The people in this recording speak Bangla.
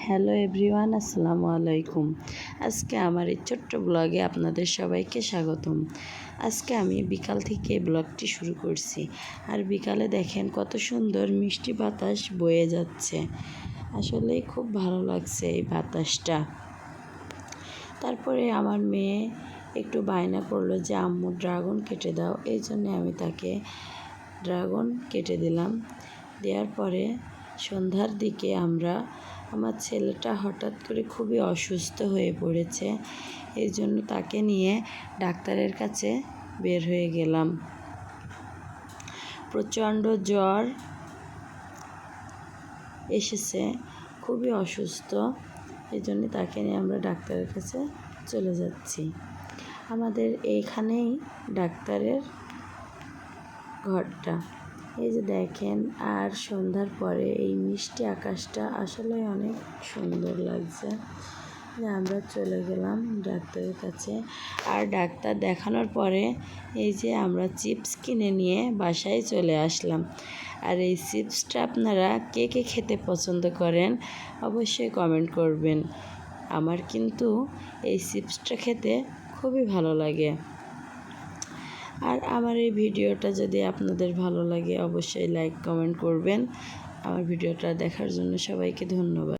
হ্যালো এভরিওয়ান, আসসালামু আলাইকুম। আজকে আমার এই ছোট্ট ব্লগে আপনাদের সবাইকে স্বাগতম। আজকে আমি বিকাল থেকে ব্লগটি শুরু করছি। আর বিকালে দেখেন কত সুন্দর মিষ্টি বাতাস বয়ে যাচ্ছে। আসলে খুব ভালো লাগছে এই বাতাসটা। তারপরে আমার মেয়ে একটু বায়না করল যে, আম্মু, ড্রাগন কেটে দাও। এই জন্যে আমি তাকে ড্রাগন কেটে দিলাম। দেওয়ার পরে সন্ধ্যার দিকে আমরা, আমার ছেলেটা হঠাৎ করে খুবই অসুস্থ হয়ে পড়েছে। এই জন্য তাকে নিয়ে ডাক্তারের কাছে বের হয়ে গেলাম। প্রচণ্ড জ্বর এসেছে, খুবই অসুস্থ। এই জন্য তাকে নিয়ে আমরা ডাক্তারের কাছে চলে যাচ্ছি। আমাদের এইখানেই ডাক্তারের ঘরটা। এই যে দেখেন, আর সন্ধ্যার পরে এই মিষ্টি আকাশটা আসলে অনেক সুন্দর লাগছে। যে আমরা চলে গেলাম ডাক্তারের কাছে। আর ডাক্তার দেখানোর পরে এই যে আমরা চিপস কিনে নিয়ে বাসায় চলে আসলাম। আর এই চিপসটা আপনারা কে কে খেতে পছন্দ করেন অবশ্যই কমেন্ট করবেন। আমার কিন্তু এই চিপসটা খেতে খুবই ভালো লাগে। আর আমার এই ভিডিওটা যদি আপনাদের ভালো লাগে, অবশ্যই লাইক কমেন্ট করবেন। আমার ভিডিওটা দেখার জন্য সবাইকে ধন্যবাদ।